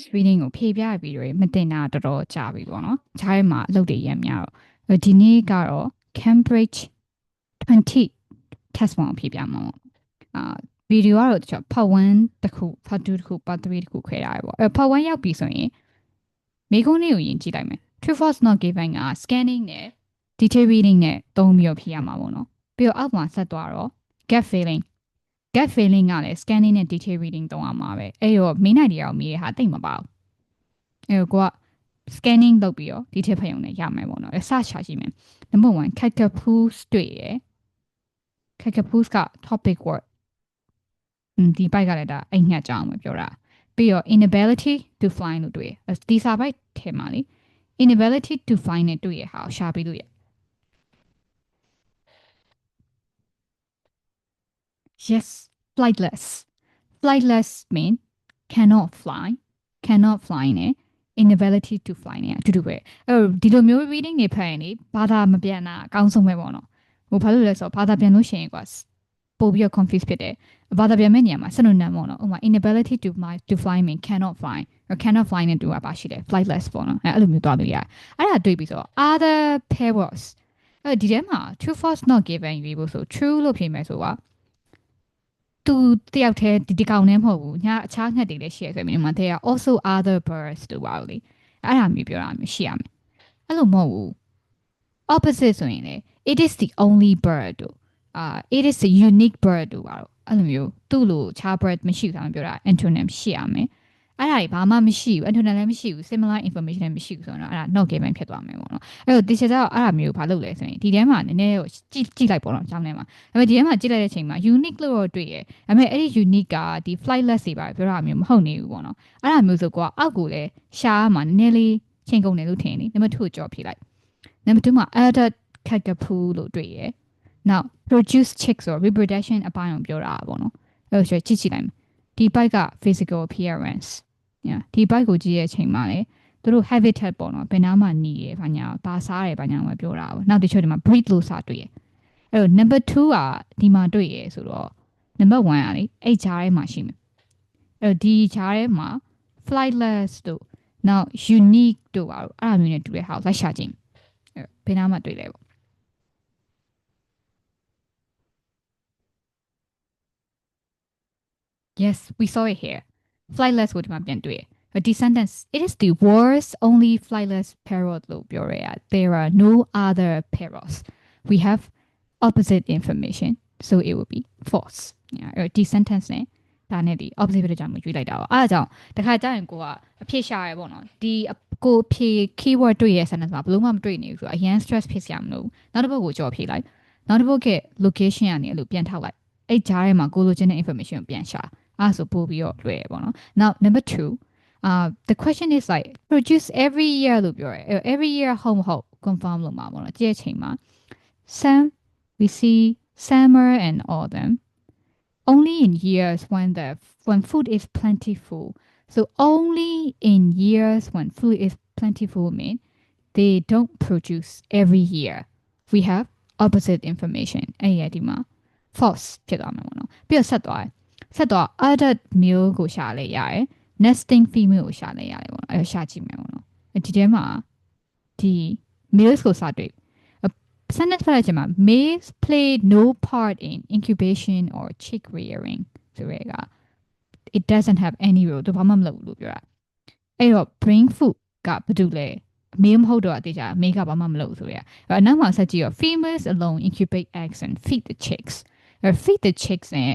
S reading ကိုဖြေပြရပြီးတော့မတင်တာတော်တော်ကြာပြီပေါ့နော်။ဈာထဲမှာအလုပ်တွေရမ်းများတော့ဒီနေ့ကတော့ Cambridge 20 test 1ဖြေပြမှာပေါ့။အာဗီဒီယိုကတော့တခြား part 1တစ်ခု part 2တစ်ခု part 3တစ်ခုခွဲထားရပေါ့။အဲ part 1ရောက်ပြီဆိုရင်မိကုန်းလေးကိုယင်ကြည့်လိုက်မယ်။ true false not given က scanning နဲ့ detail reading နဲ့သုံးပြီးတော့ဖြေရမှာပေါ့နော်။ပြီးတော့အောက်မှာဆက်သွားတော့ get feeling get feeling ကလည်း scanning နဲ့ detail reading သုံးရမှာပဲအဲ့တော့ main idea ကိုမြည်ရဟာတိတ်မပါဘူးအဲ့တော့ကိုက scanning လုပ်ပြီးတော့ detail ဖတ်ရုံနဲ့ရမယ်ပေါ့နော်အဲ့ search ချကြည့်မယ် number 1 cacapus တွေ့ရယ် cacapus က topic word อืมဒီဘက်ကလည်းဒါအိမ်ညက်ကြောင်းပဲပြောတာပြီးတော့ inability to fly လို့တွေ့ရဒီစာပိုက်ထဲမှာလေ inability to fly နဲ့တွေ့ရဟာကိုရှာပြီးလို့ရ Yes, flightless. Flightless mean cannot fly, cannot fly နဲ့ inability to fly နဲ့အတူတူပဲအဲ့တော့ဒီလိုမျိုး reading တွေဖတ်ရင်လေဘာသာမပြန်တာအကောင်းဆုံးပဲပေါ့နော်ဟိုဘာလို့လဲဆိုတော့ဘာသာပြန်လို့ရှိရင်ကွာပို့ပြီးတော့ confuse ဖြစ်တယ်ဘာသာပြန်မဲ့နေရာမှာ synonym ပေါ့နော်ဥပမာ inability to fly to fly mean cannot fly or cannot fly နဲ့တူတာပါရှိတယ် flightless ပေါ့နော်အဲ့အဲ့လိုမျိုးသွားလို့ရတယ်အဲ့ဒါတွေ့ပြီးဆိုတော့ other pair words အဲ့ဒီထဲမှာ true false not given ရွေးဖို့ဆို true လို့ဖြေမယ်ဆိုတော့ သူတယောက်တည်းဒီဒီကောင်နဲ့မဟုတ်ဘူးညာအခြားငှက်တွေလည်းရှိရဆိုရင်ဒီမှာ there are also other birds တို့ပါလို့လေအဲ့ဒါမျိုးပြောတာမျိုးရှိရမယ်အဲ့လိုမဟုတ်ဘူး opposite ဆိုရင်လေ it is the only bird တို့အာ it is a unique bird တို့ပါတော့အဲ့လိုမျိုးသူ့လိုခြား bird မရှိဘူးဆိုတာပြောတာ antonym ရှိရမယ် အဲ့ဒါကြီးဘာမှမရှိဘူး antonym လည်းမရှိဘူး similar information လည်းမရှိဘူးဆိုတော့အဲ့ဒါ not given ဖြစ်သွားမယ်ပေါ့နော်အဲ့တော့ teacher ကအဲ့ဒါမျိုးဘာလုပ်လဲဆိုရင်ဒီထဲမှာနည်းနည်းကြည့်ကြည့်လိုက်ပေါ့နော်ကျောင်းထဲမှာဒါပေမဲ့ဒီထဲမှာကြည့်လိုက်တဲ့အချိန်မှာ unique လို့တော့တွေ့ရဒါပေမဲ့အဲ့ဒီ unique ကဒီ flightless တွေပါပြောတာမျိုးမဟုတ်နေဘူးပေါ့နော်အဲ့ဒါမျိုးဆိုကွာအောက်ကိုလည်းရှားမှာနည်းနည်းလေးချိန်ကုန်တယ်လို့ထင်နေနံပါတ်2ကိုကြော်ဖြေလိုက်နံပါတ်2မှာ added kakapoo လို့တွေ့ရ now produce chicks or reproduction အပိုင်းကိုပြောတာပေါ့နော်အဲ့တော့ကြည့်ကြည့်လိုက်မယ်ဒီ bike က physical appearance ညာ ဒီ bike ကိုကြည့်ရဲ့အချိန်မှာလေသူတို့ habitat ပေါ့နော်ဘယ်နားမှာနေရဘာညာဒါစားရဘာညာပဲပြောတာပေါ့နောက်တစ်ချက်ဒီမှာ breed လို့စာတွေ့ရအဲ့တော့ number 2ကဒီမှာတွေ့ရဆိုတော့ number 1ကလေအဲ့ဂျားထဲမှာရှိမယ်အဲ့တော့ဒီဂျားထဲမှာ flightless တို့နောက် unique တို့ပါတော့အဲ့အမျိုးနဲ့တူတဲ့ဟာကိုလိုက်ရှာကြည့်အဲ့ဘယ်နားမှာတွေ့လဲပေါ့ Yes, we saw it here. Flightless ကိုဒီမှာပြန်တွေ့ရ A descendants it is the world's only flightless parrot လို့ပြောရရ There are no other parrots. We have opposite information, so it will be false. Yeah, အဲ့ဒီ sentence နဲ့ဒါနဲ့ဒီ opposite ဖြစ်တဲ့ကြောင့်ရွေးလိုက်တာပါ။အားကြောင့်တခါကျရင်ကိုကအဖြစ်ရှာရပေါ့နော်။ဒီကိုအဖြေ keyword တွေ့ရ sentence မှာဘယ်လို့မှမတွေ့နေဘူးဆိုတော့အရင် stress ဖြစ်စရာမလိုဘူး။နောက်တစ်ပုတ်ကိုကြော်ဖြေလိုက်။နောက်တစ်ပုတ်က location ကနေအဲ့လိုပြန်ထောက်လိုက်။အဲ့ကြားထဲမှာကိုလိုချင်တဲ့ information ကိုပြန်ရှာ။ အားဆိုပို့ပြီးတော့လွယ်ပေါ့နော်။ Now number 2 uh the question is like produce every year လို့ပြောရဲ။ every year ဟုတ်မဟုတ် confirm လုပ်မှာပေါ့နော်။ကြည့်ချိန်မှာ some we see summer and autumn only in years when the when food is plentiful. So only in years when food is plentiful mean they don't produce every year. We have opposite information. အဲ့ရဒီမှာ false ဖြစ်သွားမှာပေါ့နော်။ပြီးတော့ဆက်သွားတယ်။ ဆက်သွား adult male ကိုရှာလဲရတယ်။ nesting female ကိုရှာလဲရတယ်ပေါ့နော်။အဲ့ရှာကြည့်မယ်ပေါ့နော်။ဒီထဲမှာဒီ males ကိုစတွေ့ sentence ဖတ်လိုက်ချင်မှာ males play no part in incubation or chick rearing ဆိုရဲက it doesn't have any role သူဘာမှမလုပ်ဘူးလို့ပြောတာအဲ့တော့ bring food ကဘာတူလဲမင်းမဟုတ်တော့အတေချာမေကဘာမှမလုပ်ဆိုရအနောက်မှာဆက်ကြည့်ရော females alone incubate eggs and feed the chicks အဲ feed the chicks နဲ့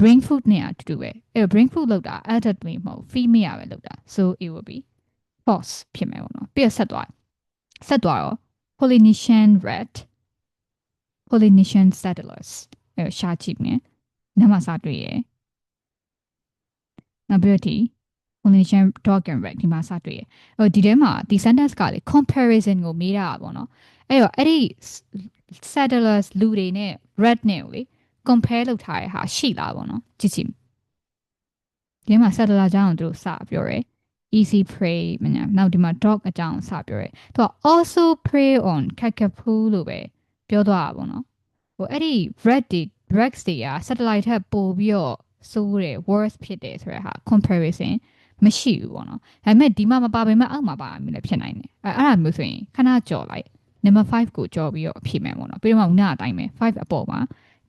bring food နဲ့အတူတူပဲအဲ bring food လောက်တာ adultly မဟုတ် female ပဲလောက်တာ so it will be false ဖြစ်မယ်ပေါ့နော်ပြီးတော့ဆက်သွားဆက်သွားရော Polynesian red Polynesian settlers အဲရှာကြည့်မယ်နာမစာတွေ့ရယ်နောက်ပြီးတော့ဒီ Polynesian dog and rat ဒီမှာစာတွေ့ရယ်ဟိုဒီထဲမှာဒီ sentence ကလေ comparison ကိုမေးတာပါတော့အဲ့တော့အဲ့ဒီ settlers လူတွေနဲ့ rat နဲ့လေ compare လုပ်ထားရဟာရှိလားပေါ့နော်ကြည့်ကြည့်ဒီမှာ settler အကြောင်းကိုသူတို့စပြောရယ် easy prey မညာနောက်ဒီမှာ dog အကြောင်းစပြောရဲသူက also prey on kakapoo လို့ပဲပြောသွားတာပေါ့နော်ဟိုအဲ့ဒီ red တွေ rex တွေက satellite ထက်ပိုပြီးတော့စိုးတယ် worse ဖြစ်တယ်ဆိုရဟာ comparison ဘာမရှိဘူးပေါ့နော်ဒါပေမဲ့ဒီမှာမပါပေမဲ့အောက်မှာပါမျိုးလည်းဖြစ်နိုင်တယ်အဲအဲ့ဒါမျိုးဆိုရင်ခဏကြော်လိုက် number 5ကိုကြော်ပြီးတော့ဖြေမယ်ပေါ့နော်ပြီးတော့မှခုနအတိုင်းပဲ5အပေါ်မှာ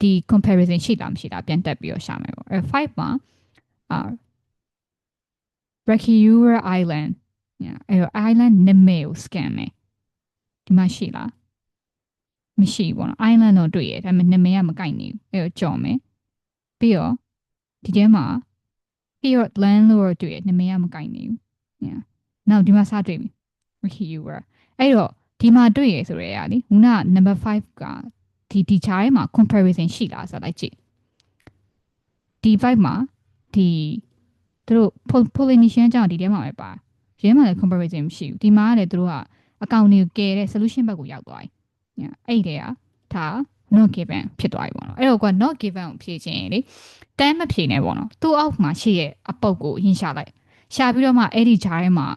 ဒီ comparison ရှိလားမရှိလားပြန်တက်ပြီးတော့ရှာမယ်ပေါ့အဲ5မှာအာ Rekiura Island ညာအဲ့တော့ island နာမည်ကို scan မယ်ဒီမှာရှိလားမရှိဘူးပေါ့နော် island တော့တွေ့ရဒါပေမဲ့နာမည်ကမကိုက်နေဘူးအဲ့တော့ကြော်မယ်ပြီးတော့ဒီထဲမှာ Fiat land လို့တွေ့ရနာမည်ကမကိုက်နေဘူးညာနောက်ဒီမှာစတွေ့ပြီ Rekiura အဲ့တော့ဒီမှာတွေ့ရဆိုရဲရလीခုန number 5က ဒီဒီချားထဲမှာ comparison ရှိလားဆိုတော့လိုက်ကြည့်ဒီ5မှာဒီသူတို့ pollination ကြောင့်ဒီထဲမှာပဲပါရဲမှာလည်း comparison မရှိဘူးဒီမှာကလည်းသူတို့ကအကောင့်တွေကိုကယ်တဲ့ solution ဘက်ကိုရောက်သွားပြီညာအဲ့ဒီကဒါ not given ဖြစ်သွားပြီပေါ့နော်အဲ့တော့က not given ကိုဖြည့်ခြင်းလေတန်းမဖြည့်နဲ့ပေါ့နော်သူ့အောက်မှာရှိရဲ့အပုတ်ကိုရင်းရှာလိုက်ရှာပြီးတော့မှအဲ့ဒီဂျားထဲမှာ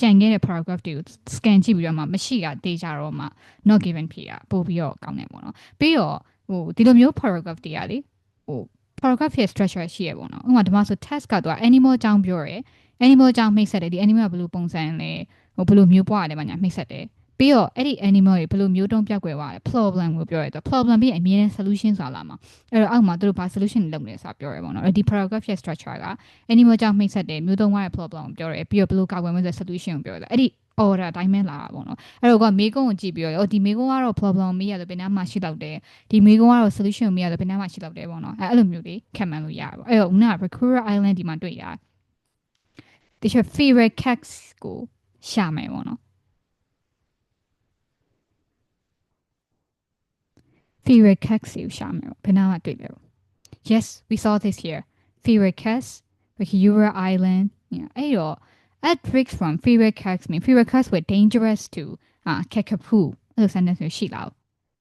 ကြံခဲ့တဲ့ paragraph တွေကို scan ကြည့်ပြီးတော့မှမရှိတာတေးကြတော့မှ not given ဖြည့်တာပို့ပြီးတော့ကောင်းတယ်ပေါ့နော်ပြီးတော့ဟိုဒီလိုမျိုး paragraph တွေကလေဟို paragraph ရဲ့ structure ရှိရပေါ့နော်ဥပမာဒီမှာဆို test ကတော့ animal အကြောင်းပြောရဲ animal အကြောင်းမိတ်ဆက်တယ်ဒီ animal ကဘယ်လိုပုံစံလဲဟိုဘယ်လိုမျိုးပွားတယ်မှာညာမိတ်ဆက်တယ် ပြီးတော့အဲ့ဒီ animal တွေဘယ်လိုမျိုးတုံးပြောက်ွယ်သွားလဲ problem ကိုပြောရဲတော့ problem ပြီးအမြဲတမ်း solution ဆိုတာလာမှာအဲ့တော့အောက်မှာသူတို့ဘာ solution လုပ်နေလဲဆိုတာပြောရဲပေါ့နော်အဲ့ဒီ paragraph ရဲ့ structure က animal ကြောင့်မိတ်ဆက်တယ်မျိုးတုံးသွားတဲ့ problem ကိုပြောရဲပြီးတော့ဘယ်လိုကောက်ွယ်မလဲ solution ကိုပြောရဲအဲ့ဒီ order အတိုင်းပဲလာတာပေါ့နော်အဲ့တော့ကမေကုန်းကိုကြည့်ပြီးတော့ဒီမေကုန်းကတော့ problem မေးရတယ်ဘယ်နားမှာရှိတော့တယ်ဒီမေကုန်းကတော့ solution မေးရတယ်ဘယ်နားမှာရှိတော့တယ်ပေါ့နော်အဲ့အဲ့လိုမျိုးလေးခံမှန်းလို့ရပါအဲ့တော့ခုနက Recruiter Island ဒီမှာတွေ့ရတချို့ favorite cats ကိုရှာမယ်ပေါ့နော် favorite cats ကိုရှာမယ်ပေါ့ဘယ်နားမှာတွေ့လဲပေါ့ yes we saw this here favorite cats Recruiter Island အဲ့တော့ at risk from favorite cats mean favorite cats were dangerous to အာ Kakapu အဲ့လို sentence မျိုးရှိလာဘူး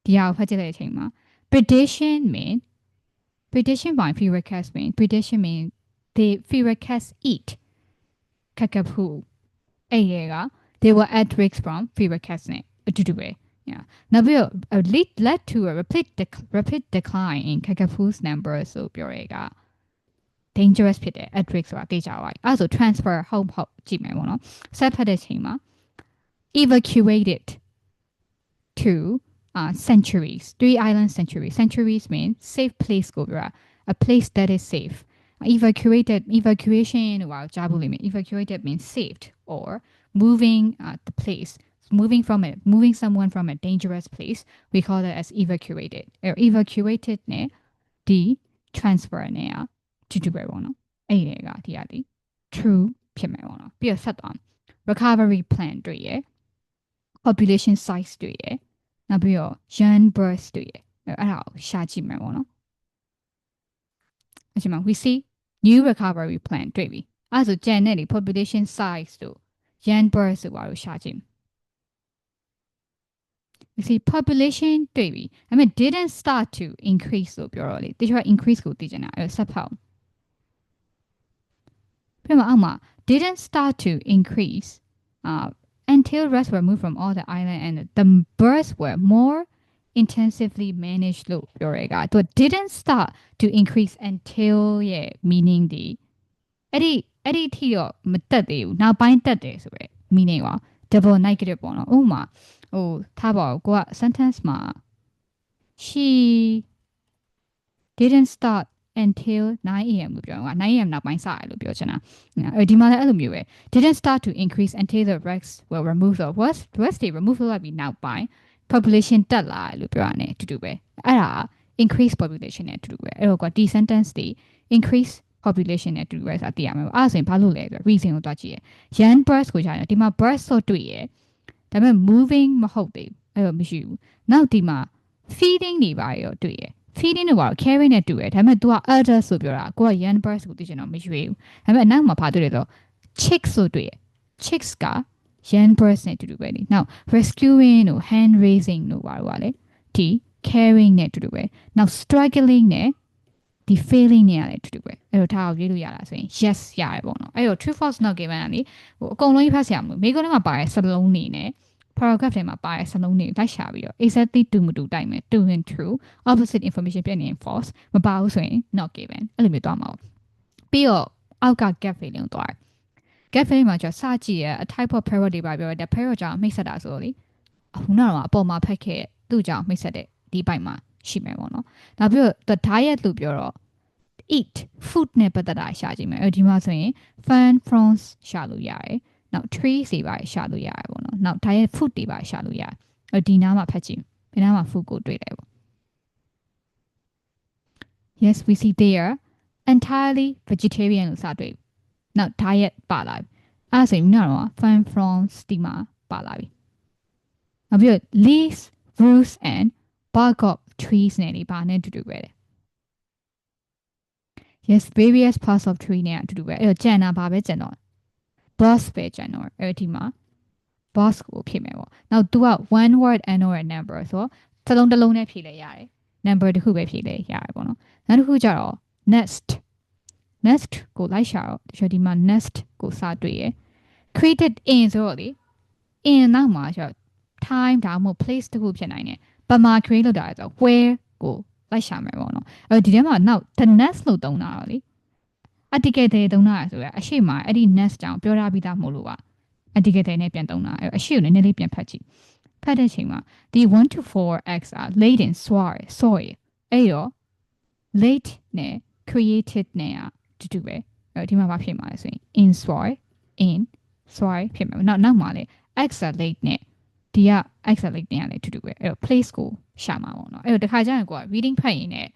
ဒီဟာကိုဖတ်ကြည့်တဲ့အချိန်မှာ prediction mean prediction by favorite cats mean prediction mean the favorite cats eat Kakapu အဲ့ဒီက they were at risk from favorite cats နဲ့အတူတူပဲ yeah နောက်ပြီးတော့ lead led to a rapid dec- rapid decline in Kakapu's number ဆိုပြောရဲက dangerous ဖြစ်တယ် at risk ဆိုတာသိကြပါပြီအဲဒါဆို transfer ဟုတ်ဟုတ်ကြည့်မယ်ပေါ့နော်ဆက်ဖတ်တဲ့ချိန်မှာ evacuated to uh centuries three island centuries centuries mean safe place ကိုပြောတာ a place that is safe evacuated evacuation ဟိုပါကြားဖို့လိမ့်မယ် evacuated means saved or moving uh, the place moving from it moving someone from a dangerous place we call that as evacuated or evacuated နဲ့ဒီ transfer နဲ့อ่ะတူတူပဲပေါ့နော်အဲ့ဒီကဒီကဒီ true ဖြစ်မယ်ပေါ့နော်ပြီးတော့ဆက်သွား recovery plan တွေ့ရယ် population size တွေ့ရယ်နောက်ပြီးတော့ young birth တွေ့ရယ်အဲ့ဒါကိုရှာကြည့်မယ်ပေါ့နော်အချိန်မှာ we see new recovery plan တွေ့ပြီအဲ့ဒါဆိုကြံတဲ့လေ population size တို့ young birth ဆိုပါလို့ရှာကြည့် we see population တွေ့ပြီအဲ့မဲ့ didn't start to increase လို့ပြောတော့လေတချို့ increase ကိုသိချင်တာအဲ့ဆက်ဖောက်ပြမအောင်မှာ didn't start to increase uh, until rest were moved from all the island and the birds were more intensively managed လို့ပြောရဲကသူ didn't start to increase until ရဲ့ meaning ဒီအဲ့ဒီအဲ့ဒီထိတော့မတက်သေးဘူးနောက်ပိုင်းတက်တယ်ဆိုရယ် meaning က double negative ပေါ့နော်ဥပမာ ဟိုထားပါဦးကိုက sentence မှာ she didn't start until 9am လို့ပြောတာ 9am နောက်ပိုင်းစရလို့ပြောချင်တာအဲဒီမှာလည်းအဲ့လိုမျိုးပဲ didn't start to increase until the regs were removed or was was they removed လိုက်ပြီးနောက်ပိုင်း population တက်လာလို့ပြောရတယ်အတူတူပဲအဲ့ဒါ increase population နဲ့အတူတူပဲအဲ့တော့ကဒီ sentence တွေ increase population နဲ့အတူတူပဲဆိုတာသိရမှာပေါ့အဲ့ဒါဆိုရင်ဘာလို့လဲဆိုတော့ reason ကိုတွားကြည့်ရ young birds ကိုကြာတယ်ဒီမှာ birds ဆိုတွေ့ရ ဒါပေမဲ့ moving မဟုတ်သေးဘူးအဲ့တော့မရှိဘူးနောက်ဒီမှာ feeding တွေပါရောတွေ့ရ feeding တွေပါ carrying နဲ့တူတယ်ဒါပေမဲ့ तू က elder ဆိုပြောတာကိုက young birds ကိုသိချင်တော့မရှိဘူးဒါပေမဲ့အနောက်မှာဘာတွေ့လဲဆို chicks ဆိုတွေ့ရ chicks က young birds နဲ့တူတူပဲလေနောက် rescuing တို့ hand raising တို့ပါတော့လေဒီ carrying နဲ့တူတူပဲနောက် struggling နဲ့ဒီ failing နဲ့ရတယ်တူတူပဲအဲ့တော့ဒါကိုရေးလို့ရတာဆိုရင် yes ရတယ်ပေါ့နော်အဲ့တော့ true false not given ကလေဟိုအကုန်လုံးကြီးဖတ်ဆရာမလို့မိကုန်းထဲမှာပါတဲ့စလုံးနေနဲ့ paragraph ထဲမှာပါတဲ့စလုံးတွေလိုက်ရှာပြီးတော့ exactly တူမတူတိုက်မယ် true and true opposite information ပြနေရင် false မပါဘူးဆိုရင် not given အဲ့လိုမျိုးသွားမှာပေါ့ပြီးတော့အောက်က gap filling ကိုသွားတယ် gap filling မှာကျစကြည့်ရအ type of parrot တွေပါပြောတယ် parrot ကြောင့်မိတ်ဆက်တာဆိုတော့လေအခုနောက်တော့အပေါ်မှာဖက်ခဲ့သူ့ကြောင့်မိတ်ဆက်တဲ့ဒီဘက်မှာရှိမယ်ပေါ့နော်နောက်ပြီးတော့ the diet လို့ပြောတော့ eat food နဲ့ပတ်သက်တာရှာကြည့်မယ်အဲဒီမှာဆိုရင် fun fronds ရှာလို့ရတယ် နောက် trees တွေပါရှာလို့ရတယ်ပေါ့နော်နောက် diet food တွေပါရှာလို့ရတယ်အဲဒီနားမှာဖတ်ကြည့်ဒီနားမှာ food ကိုတွေ့တယ်ပေါ့ yes we see there entirely vegetarian လို့စတွေ့နောက် diet ပါလာပြီအဲ့ဒါဆိုရင်နောက်တော့ fun fronds ဒီမှာပါလာပြီနောက်ပြီးတော့ leaves roots and bark of trees နဲ့ဒီပါနဲ့တူတူပဲတယ် yes various parts of tree နဲ့အတူတူပဲအဲ့တော့ကြံတာဘာပဲကြံတော့ boss ပဲကြံတော့အဲ့ဒီမှာ boss ကိုဖြည့်မယ်ပေါ့နောက် तू က one word and or number ဆိုတော့တစ်လုံးတစ်လုံးနဲ့ဖြည့်လဲရတယ် number တစ်ခုပဲဖြည့်လဲရတယ်ပေါ့နော်နောက်တစ်ခုကျတော့ nest nest ကိုလိုက်ရှာတော့ဒီဒီမှာ nest ကိုစတွေ့ရယ် created in ဆိုတော့လေ in နောက်မှာကျတော့ time ဒါမှမဟုတ် place တစ်ခုဖြစ်နိုင်တယ်ပမာ create လုပ်တာဆိုတော့ where ကိုလိုက်ရှာမယ်ပေါ့နော်အဲဒီထဲမှာနောက် the nest လို့သုံးတာတော့လေ အတိကယ်တဲ့သုံးတာဆိုတာအရှိမအဲ့ဒီ nest ကြောင့်ပြောရပြီးသားမို့လို့ပါအတိကယ်တဲ့နဲ့ပြန်သုံးတာအဲ့အရှိကိုနည်းနည်းလေးပြန်ဖတ်ကြည့်ဖတ်တဲ့ချိန်မှာဒီ one to 4x က late in soil soil အဲ့ရော late နဲ့ created နဲ့အတူတူပဲအဲ့ဒီမှာဘာဖြစ်မှာလဲဆိုရင် in soil in soil ဖြစ်မှာနောက်နောက်မှာလေ exhalate နဲ့ဒီက exhalate နဲ့ကလည်းအတူတူပဲအဲ့တော့ place ကိုရှာမှာပေါ့နော်အဲ့တော့တခါကျရင်ကိုက reading ဖတ်ရင်လည်း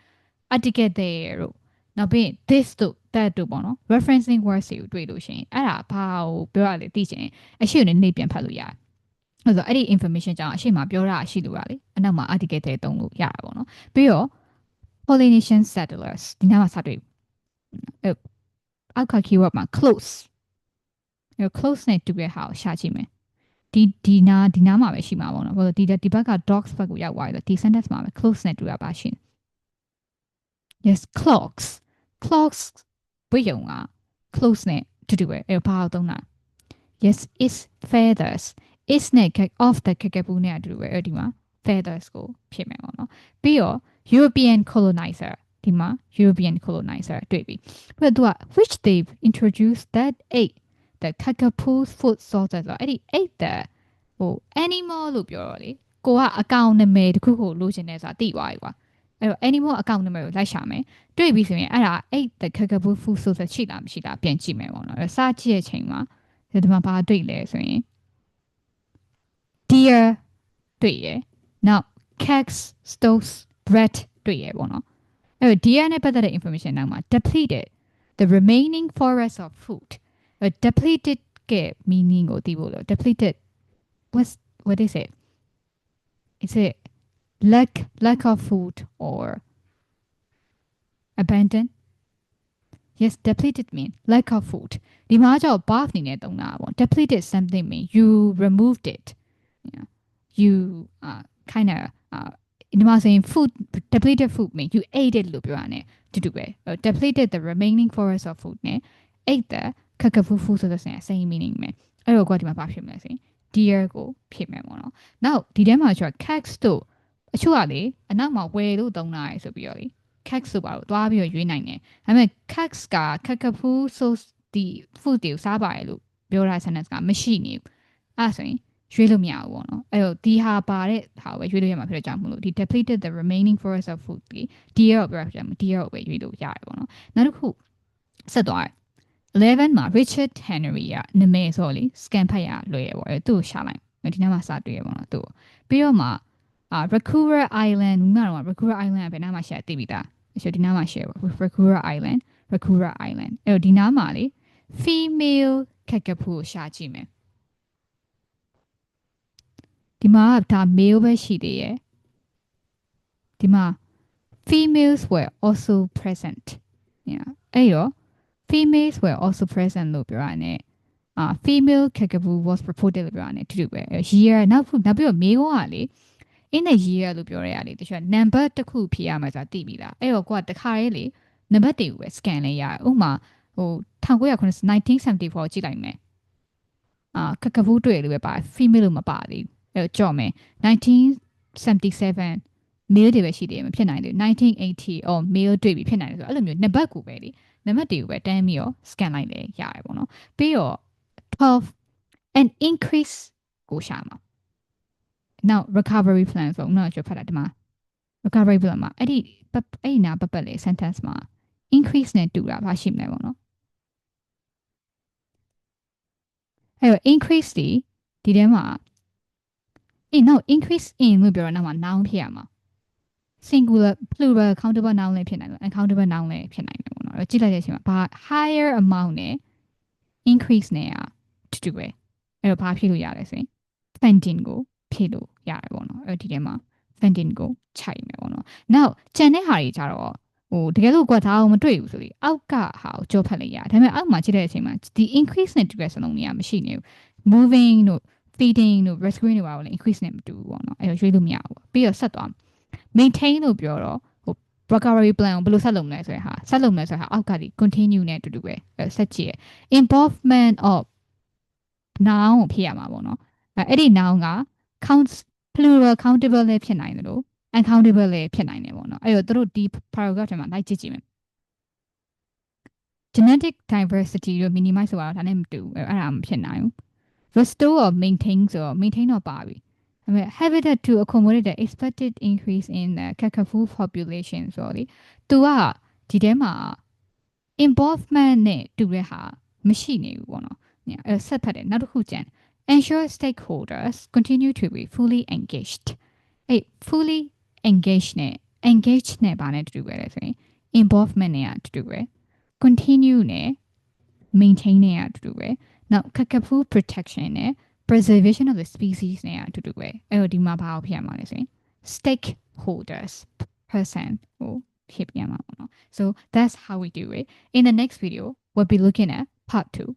article there တို့နောက်ပြီး this တို့ that တို့ပေါ့နော် referencing words တွေကိုတွေ့လို့ရှိရင်အဲ့ဒါဘာကိုပြောရလဲသိချင်အရှိကိုနေပြန်ဖတ်လို့ရတယ်အဲ့တော့အဲ့ဒီ information ကြောင့်အရှိမပြောတာရှိလို့ရလေအနောက်မှာ article တွေသုံးလို့ရတာပေါ့နော်ပြီးတော့ pollination settlers ဒီနားမှာစတွေ့အဲ့အောက်က keyword မှာ close အဲ့ close နဲ့တူတဲ့ဟာကိုရှာကြည့်မယ်ဒီဒီနာဒီနားမှာပဲရှိမှာပေါ့နော်ဘာလို့ဒီဒီဘက်က dogs ဘက်ကိုရောက်သွားတယ်ဒီ sentence မှာပဲ close နဲ့တူတာပါရှိတယ် yes clocks clocks ဘယ်ရုံက close နဲ့တူတူပဲအဲ့ဘာကိုသုံးတာ yes is feathers is နဲ့ off the ခက်ခဲဘူးနဲ့အတူတူပဲအဲ့ဒီမှာ feathers ကိုဖြစ်မယ်ပေါ့နော်ပြီးတော့ European colonizer ဒီမှာ European colonizer တွေ့ပြီပြီးတော့သူက which they introduced that ate the cockapoo food sources ဆိုအဲ့ဒီ ate the ဟို animal လို့ပြောတော့လေကိုကအကောင့်နာမည်တစ်ခုကိုလိုချင်တယ်ဆိုတာသိသွားပြီကွာ အဲ့တော့ animal account number ကိုလိုက်ရှာမယ်တွေ့ပြီဆိုရင်အဲ့ဒါ ate the cockapoo food sources ရှိလားမရှိလားပြန်ကြည့်မယ်ပေါ့နော်အဲ့စကြည့်တဲ့အချိန်မှာဒီမှာဘာတွေ့လဲဆိုရင် deer တွေ့ရယ်နောက် cats stoves bread တွေ့ရပေါ့နော်အဲ့တော့ deer နဲ့ပတ်သက်တဲ့ information နောက်မှာ depleted the remaining forest of food အဲ့ depleted က meaning ကိုသိဖို့လို့ depleted what's what is it is it lack lack of food or abandon yes depleted mean lack of food ဒီမှာကျတော့ bath အနေနဲ့သုံးတာပေါ့ depleted something mean you removed it yeah. you uh kind of uh ဒီမှာဆိုရင် food depleted food mean you ate it လို့ပြောရတဲ့တူတူပဲ depleted the remaining forest of food နဲ့ ate the cockapoo food ဆိုတဲ့ same meaning ပဲအဲ့တော့ကိုဒီမှာဘာဖြစ်မလဲဆိုရင် deer ကိုဖြစ်မယ်ပေါ့နော်နောက်ဒီထဲမှာကျတော့ cats တို့ အချို့ကလေအနောက်မှာဝယ်လို့သုံးတာရယ်ဆိုပြီးတော့လေ cats ဆိုပါတော့တွားပြီးတော့ရွေးနိုင်တယ်ဒါပေမဲ့ cats က cockapoo ဆိုဒီ food တွေကိုစားပါတယ်လို့ပြောတာ sentence ကမရှိနေဘူးအဲ့ဆိုရင်ရွေးလို့မရဘူးပေါ့နော်အဲ့တော့ဒီဟာပါတဲ့ဟာကိုပဲရွေးလို့ရမှာဖြစ်တဲ့ကြောင့်မလို့ဒီ depleted the remaining forest of food ဒီ deer ကိုပြောပြတယ် deer ကိုပဲရွေးလို့ရတယ်ပေါ့နော်နောက်တစ်ခုဆက်သွားတယ်11မှာ Richard Henry ကနာမည်ဆိုလေ scan ဖတ်ရလွယ်ရပေါ့အဲ့သူ့ကိုရှာလိုက်ဒီနားမှာစတွေ့ရပေါ့နော်သူ့ပြီးတော့မှ အာ Vancouver Island ငါတော့ Vancouver Island ဘယ်နားမှာရှာသိပြီသားအရှဒီနားမှာရှာပေါ့ Vancouver Island Vancouver Island အဲ့တော့ဒီနားမှာလေ female cockapoo ရှာကြည့်မယ်ဒီမှာဒါ male ပဲရှိသေးရဲ့ဒီမှာ females were also present yeah အဲ့တော့ females were also present လို့ပြောရတယ်အာ female cockapoo was reported လို့ပြောရတယ်တူတူပဲ year နောက်ခုနောက်ပြီးတော့ male ကလေ in the year လို့ပြောရရတယ်တချို့ number တစ်ခုဖြေရမှာဆိုတာသိပြီလားအဲ့တော့ကိုကတခါရေးလေ number တွေကိုပဲ scan လေးရတယ်ဥပမာဟို1974ကြည့်လိုက်မယ်အာကကဘူးတွေ့လို့ပဲပါ female လို့မပါသေးဘူးအဲ့တော့ကြော့မယ်1977 male တွေပဲရှိတယ်မဖြစ်နိုင်ဘူး1980 or male တွေ့ပြီဖြစ်နိုင်တယ်ဆိုတော့အဲ့လိုမျိုးနံပါတ်ကိုပဲလေနံပါတ်2ကိုပဲတန်းပြီးတော့ scan လိုက်လေရတယ်ပေါ့နော်ပြီးတော့12 an increase ကိုရှာမှာ now recovery plan ဆိုတော့ကျွန်တော်ဖတ်တာဒီမှာ recovery plan မှာအဲ့ဒီပတ်အဲ့ဒီနာပတ်ပတ်လေ sentence မှာ increase နဲ့တူတာဘာရှိမလဲပေါ့နော်အဲ့တော့ increase ဒီဒီထဲမှာအေး no increase in လို့ပြောတော့နောက်မှာ noun ဖြစ်ရမှာ singular plural countable noun လည်းဖြစ်နိုင်တယ် uncountable noun လည်းဖြစ်နိုင်တယ်ပေါ့နော်အဲ့တော့ကြည့်လိုက်တဲ့အချိန်မှာဘာ higher amount နဲ့ increase နဲ့อ่ะတူတူပဲအဲ့တော့ဘာဖြစ်လို့ရလဲဆိုရင် funding ကို ဖြည့်လို့ရတယ်ပေါ့နော်အဲ့တော့ဒီထဲမှာ funding ကိုခြိုက်မယ်ပေါ့နော် now ကျန်တဲ့ဟာတွေကြတော့ဟိုတကယ်လို့ကွာဒါအောင်မတွေ့ဘူးဆိုပြီးအောက်ကဟာကိုကြောက်ဖက်လိုက်ရတယ်ဒါပေမဲ့အောက်မှာကြည့်တဲ့အချိန်မှာဒီ increase နဲ့တူတဲ့စလုံးတွေကမရှိနေဘူး moving တို့ feeding တို့ rescuing တို့ပါလို့ increase နဲ့မတူဘူးပေါ့နော်အဲ့တော့ရွေးလို့မရဘူးပေါ့ပြီးတော့ဆက်သွား maintain လို့ပြောတော့ဟို recovery plan ကိုဘယ်လိုဆက်လုပ်မလဲဆိုတဲ့ဟာဆက်လုပ်မလဲဆိုတဲ့ဟာအောက်ကဒီ continue နဲ့အတူတူပဲအဲ့ဆက်ကြည့်ရ involvement of noun ကိုဖြစ်ရမှာပေါ့နော်အဲ့အဲ့ဒီ noun က count plural countable လည်းဖြစ်နိုင်တယ်လို့ uncountable လည်းဖြစ်နိုင်တယ်ပေါ့နော်အဲ့တော့တို့ဒီ paragraph ထဲမှာလိုက်ကြည့်ကြည့်မယ် genetic diversity တို့ minimize ဆိုတာဒါနဲ့မတူဘူးအဲ့အဲ့ဒါမဖြစ်နိုင်ဘူး restore or maintain ဆိုတော့ maintain တော့ပါပြီဒါပေမဲ့ habitat to accommodate the expected increase in the kakapoo population ဆိုတော့လေသူကဒီထဲမှာ involvement နဲ့တူတဲ့ဟာမရှိနေဘူးပေါ့နော်ညအဲ့ဆက်ဖတ်တယ်နောက်တစ်ခုကျန် ensure stakeholders continue to be fully engaged အဲ့ fully engaged နဲ့ engaged နဲ့ဘာနဲ့တူတူပဲလဲဆိုရင် involvement နဲ့အတူတူပဲ continue နဲ့ maintain နဲ့အတူတူပဲနောက် kakapoo protection နဲ့ preservation of the species နဲ့အတူတူပဲအဲ့တော့ဒီမှာဘာကိုဖြစ်ရမှာလဲဆိုရင် stakeholders person ကိုဖြစ်ပြရမှာပေါ့နော် so that's how we do it in the next video we'll be looking at part 2